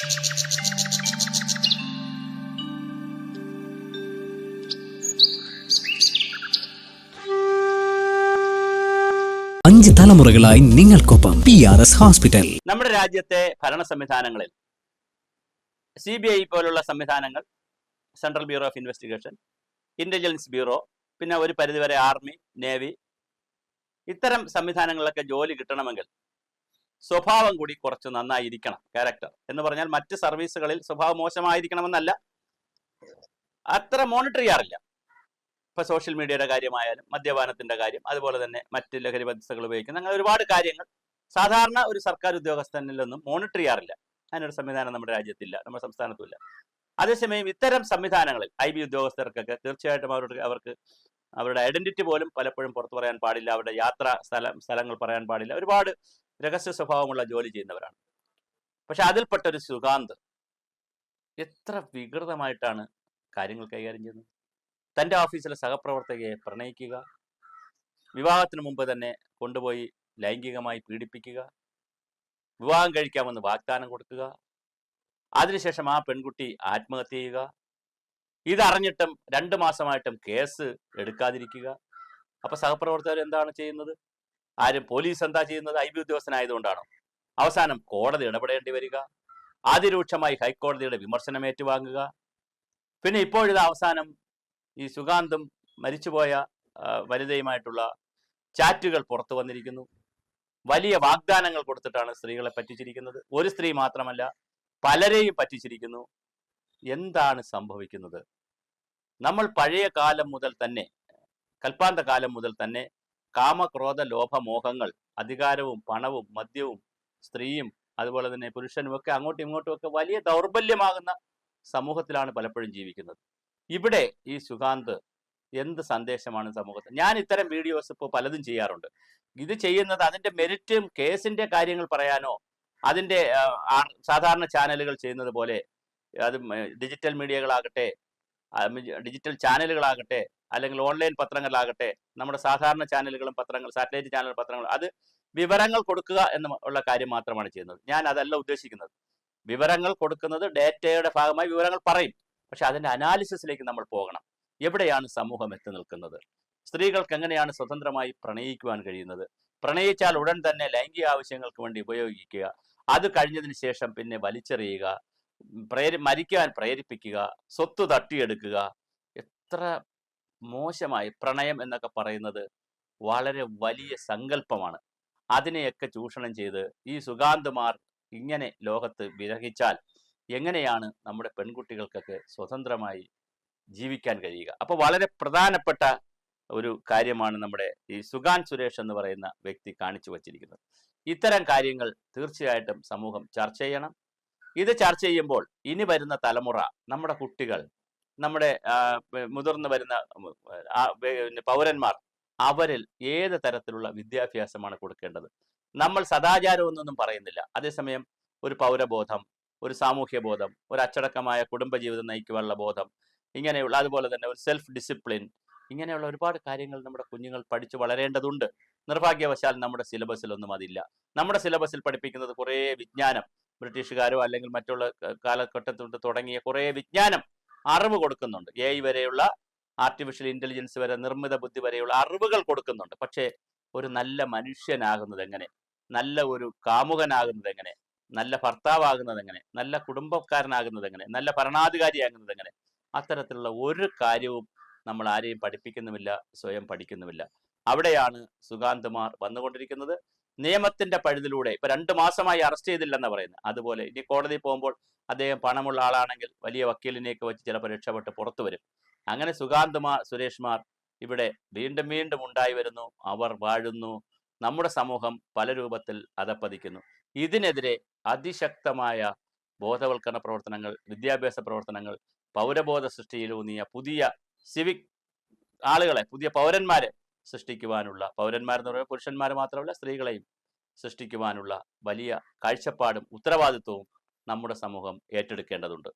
അഞ്ച് തലമുറകളായി നിങ്ങൾക്കൊപ്പം പി ആർ എസ് ഹോസ്പിറ്റൽ നമ്മുടെ രാജ്യത്തെ ഭരണ സംവിധാനങ്ങളിൽ സി ബി ഐ പോലുള്ള സംവിധാനങ്ങൾ central bureau of investigation intelligence bureau പിന്നെ ഒരു പരിധിവരെ ആർമി നേവി ഇത്തരം സംവിധാനങ്ങളിലൊക്കെ ജോലി കിട്ടണമെങ്കിൽ സ്വഭാവം കൂടി കുറച്ച് നന്നായിരിക്കണം ക്യാരക്ടർ എന്ന് പറഞ്ഞാൽ മറ്റ് സർവീസുകളിൽ സ്വഭാവം മോശമായിരിക്കണമെന്നല്ല. അത്ര മോണിറ്റർ ചെയ്യാറില്ല ഇപ്പൊ സോഷ്യൽ മീഡിയയുടെ കാര്യമായാലും മദ്യപാനത്തിന്റെ കാര്യം അതുപോലെ തന്നെ മറ്റ് ലഹരി പദ്ധതികൾ ഉപയോഗിക്കുന്ന അങ്ങനെ ഒരുപാട് കാര്യങ്ങൾ സാധാരണ ഒരു സർക്കാർ ഉദ്യോഗസ്ഥനിൽ നിന്നും മോണിറ്റർ ചെയ്യാറില്ല അതിനൊരു സംവിധാനം നമ്മുടെ രാജ്യത്തില്ല നമ്മുടെ സംസ്ഥാനത്തുമില്ല. അതേസമയം ഇത്തരം സംവിധാനങ്ങളിൽ ഐ ബി ഉദ്യോഗസ്ഥർക്കൊക്കെ തീർച്ചയായിട്ടും അവരുടെ അവർക്ക് അവരുടെ ഐഡന്റിറ്റി പോലും പലപ്പോഴും പുറത്തു പറയാൻ പാടില്ല. അവരുടെ യാത്രാ സ്ഥലം സ്ഥലങ്ങൾ പറയാൻ പാടില്ല. ഒരുപാട് രഹസ്യ സ്വഭാവമുള്ള ജോലി ചെയ്യുന്നവരാണ്. പക്ഷെ അതിൽപ്പെട്ട ഒരു സുഗാന്ത് എത്ര വികൃതമായിട്ടാണ് കാര്യങ്ങൾ കൈകാര്യം ചെയ്യുന്നത്. തന്റെ ഓഫീസിലെ സഹപ്രവർത്തകയെ പ്രണയിക്കുക വിവാഹത്തിന് മുമ്പ് തന്നെ കൊണ്ടുപോയി ലൈംഗികമായി പീഡിപ്പിക്കുക വിവാഹം കഴിക്കാമെന്ന് വാഗ്ദാനം കൊടുക്കുക അതിനുശേഷം ആ പെൺകുട്ടി ആത്മഹത്യ ചെയ്യുക ഇതറിഞ്ഞിട്ടും രണ്ട് മാസമായിട്ടും കേസ് എടുക്കാതിരിക്കുക. അപ്പൊ സഹപ്രവർത്തകർ എന്താണ് ചെയ്യുന്നത്? ആരും പോലീസ് എന്താ ചെയ്യുന്നത്? ഐ ബി ഉദ്യോഗസ്ഥനായതുകൊണ്ടാണോ? അവസാനം കോടതി ഇടപെടേണ്ടി വരിക. അതിരൂക്ഷമായി ഹൈക്കോടതിയുടെ വിമർശനം ഏറ്റുവാങ്ങുക. പിന്നെ ഇപ്പോഴിത് അവസാനം ഈ സുഗാന്തും മരിച്ചുപോയ വനിതയുമായിട്ടുള്ള ചാറ്റുകൾ പുറത്തു വന്നിരിക്കുന്നു. വലിയ വാഗ്ദാനങ്ങൾ കൊടുത്തിട്ടാണ് സ്ത്രീകളെ പറ്റിച്ചിരിക്കുന്നത്. ഒരു സ്ത്രീ മാത്രമല്ല പലരെയും പറ്റിച്ചിരിക്കുന്നു. എന്താണ് സംഭവിക്കുന്നത്? നമ്മൾ പഴയ കാലം മുതൽ തന്നെ കൽപ്പാന്ത കാലം മുതൽ തന്നെ കാമക്രോധ ലോഭമോഹങ്ങൾ അധികാരവും പണവും മദ്യവും സ്ത്രീയും അതുപോലെ തന്നെ പുരുഷനും ഒക്കെ അങ്ങോട്ടും ഇങ്ങോട്ടും ഒക്കെ വലിയ ദൗർബല്യമാകുന്ന സമൂഹത്തിലാണ് പലപ്പോഴും ജീവിക്കുന്നത്. ഇവിടെ ഈ സുഗാന്ത് എന്ത് സന്ദേശമാണ് സമൂഹത്തിൽ? ഞാൻ ഇത്തരം വീഡിയോസ് ഇപ്പോൾ പലതും ചെയ്യാറുണ്ട്. ഇത് ചെയ്യുന്നത് അതിന്റെ മെറിറ്റും കേസിന്റെ കാര്യങ്ങൾ പറയാനോ അതിന്റെ സാധാരണ ചാനലുകൾ ചെയ്യുന്നത് പോലെ അത് ഡിജിറ്റൽ മീഡിയകളാകട്ടെ ഡിജിറ്റൽ ചാനലുകളാകട്ടെ അല്ലെങ്കിൽ ഓൺലൈൻ പത്രങ്ങളിലാകട്ടെ നമ്മുടെ സാധാരണ ചാനലുകളും പത്രങ്ങൾ സാറ്റലൈറ്റ് ചാനൽ പത്രങ്ങൾ അത് വിവരങ്ങൾ കൊടുക്കുക എന്ന് ഉള്ള കാര്യം മാത്രമാണ് ചെയ്യുന്നത്. ഞാൻ അതല്ല ഉദ്ദേശിക്കുന്നത്. വിവരങ്ങൾ കൊടുക്കുന്നത് ഡേറ്റയുടെ ഭാഗമായി വിവരങ്ങൾ പറയും. പക്ഷെ അതിന്റെ അനാലിസിസിലേക്ക് നമ്മൾ പോകണം. എവിടെയാണ് സമൂഹം എത്തി നിൽക്കുന്നത്? സ്ത്രീകൾക്ക് എങ്ങനെയാണ് സ്വതന്ത്രമായി പ്രണയിക്കുവാൻ കഴിയുന്നത്? പ്രണയിച്ചാൽ ഉടൻ തന്നെ ലൈംഗിക ആവശ്യങ്ങൾക്ക് വേണ്ടി ഉപയോഗിക്കുക. അത് കഴിഞ്ഞതിന് ശേഷം പിന്നെ വലിച്ചെറിയുക. പ്രേരി മരിക്കാൻ പ്രേരിപ്പിക്കുക. സ്വത്ത് തട്ടിയെടുക്കുക. എത്ര മോശമായി പ്രണയം എന്നൊക്കെ പറയുന്നത് വളരെ വലിയ സങ്കല്പമാണ്. അതിനെയൊക്കെ ചൂഷണം ചെയ്ത് ഈ സുഗാന്തുമാർ ഇങ്ങനെ ലോകത്ത് വിരഹിച്ചാൽ എങ്ങനെയാണ് നമ്മുടെ പെൺകുട്ടികൾക്കൊക്കെ സ്വതന്ത്രമായി ജീവിക്കാൻ കഴിയുക? അപ്പോൾ വളരെ പ്രധാനപ്പെട്ട ഒരു കാര്യമാണ് നമ്മുടെ ഈ സുഗാൻ സുരേഷ് എന്ന് പറയുന്ന വ്യക്തി കാണിച്ചു വച്ചിരിക്കുന്നത്. ഇത്തരം കാര്യങ്ങൾ തീർച്ചയായിട്ടും സമൂഹം ചർച്ച ചെയ്യണം. ഇത് ചർച്ച ചെയ്യുമ്പോൾ ഇനി വരുന്ന തലമുറ നമ്മുടെ കുട്ടികൾ നമ്മുടെ മുതിർന്നു വരുന്ന പൗരന്മാർ അവരിൽ ഏത് തരത്തിലുള്ള വിദ്യാഭ്യാസമാണ് കൊടുക്കേണ്ടത്? നമ്മൾ സദാചാരമൊന്നും പറയുന്നില്ല. അതേസമയം ഒരു പൗരബോധം ഒരു സാമൂഹ്യ ബോധം ഒരു അച്ചടക്കമായ കുടുംബജീവിതം നയിക്കുവാനുള്ള ബോധം ഇങ്ങനെയുള്ള അതുപോലെ തന്നെ ഒരു സെൽഫ് ഡിസിപ്ലിൻ ഇങ്ങനെയുള്ള ഒരുപാട് കാര്യങ്ങൾ നമ്മുടെ കുഞ്ഞുങ്ങൾ പഠിച്ചു വളരേണ്ടതുണ്ട്. നിർഭാഗ്യവശാൽ നമ്മുടെ സിലബസിലൊന്നും അതില്ല. നമ്മുടെ സിലബസിൽ പഠിപ്പിക്കുന്നത് കുറേ വിജ്ഞാനം ബ്രിട്ടീഷുകാരോ അല്ലെങ്കിൽ മറ്റുള്ള കാലഘട്ടത്തിൽ തുടങ്ങിയ കുറേ വിജ്ഞാനം അറിവ് കൊടുക്കുന്നുണ്ട്. എ വരെയുള്ള ആർട്ടിഫിഷ്യൽ ഇന്റലിജൻസ് വരെ നിർമ്മിത ബുദ്ധി വരെയുള്ള അറിവുകൾ കൊടുക്കുന്നുണ്ട്. പക്ഷേ ഒരു നല്ല മനുഷ്യനാകുന്നത് എങ്ങനെ? നല്ല ഒരു കാമുകനാകുന്നത് എങ്ങനെ? നല്ല ഭർത്താവാകുന്നത് എങ്ങനെ? നല്ല കുടുംബക്കാരനാകുന്നത് എങ്ങനെ? നല്ല ഭരണാധികാരിയാകുന്നത് എങ്ങനെ? അത്തരത്തിലുള്ള ഒരു കാര്യവും നമ്മൾ ആരെയും പഠിപ്പിക്കുന്നുമില്ല സ്വയം പഠിക്കുന്നുമില്ല. അവിടെയാണ് സുഗാന്ത്മാർ വന്നുകൊണ്ടിരിക്കുന്നത്. നിയമത്തിന്റെ പഴുതിലൂടെ ഇപ്പൊ രണ്ട് മാസമായി അറസ്റ്റ് ചെയ്തില്ലെന്ന് പറയുന്നത് അതുപോലെ ഇനി കോടതി പോകുമ്പോൾ അദ്ദേഹം പണമുള്ള ആളാണെങ്കിൽ വലിയ വക്കീലിനെയൊക്കെ വെച്ച് ചിലപ്പോൾ രക്ഷപ്പെട്ട് പുറത്തു വരും. അങ്ങനെ സുഗാന്ത്മാർ സുരേഷ്മാർ ഇവിടെ വീണ്ടും വീണ്ടും ഉണ്ടായി വരുന്നു. അവർ വാഴുന്നു. നമ്മുടെ സമൂഹം പല രൂപത്തിൽ അതപ്പതിക്കുന്നു ഇതിനെതിരെ അതിശക്തമായ ബോധവൽക്കരണ പ്രവർത്തനങ്ങൾ വിദ്യാഭ്യാസ പ്രവർത്തനങ്ങൾ പൗരബോധ സൃഷ്ടിയിലൂന്നിയ പുതിയ സിവിക് ആളുകളെ പുതിയ പൗരന്മാരെ സൃഷ്ടിക്കുവാനുള്ള പൗരന്മാരെന്ന് പറയുമ്പോൾ പുരുഷന്മാർ മാത്രമല്ല സ്ത്രീകളെയും സൃഷ്ടിക്കുവാനുള്ള വലിയ കാഴ്ചപ്പാടും ഉത്തരവാദിത്വവും നമ്മുടെ സമൂഹം ഏറ്റെടുക്കേണ്ടതുണ്ട്.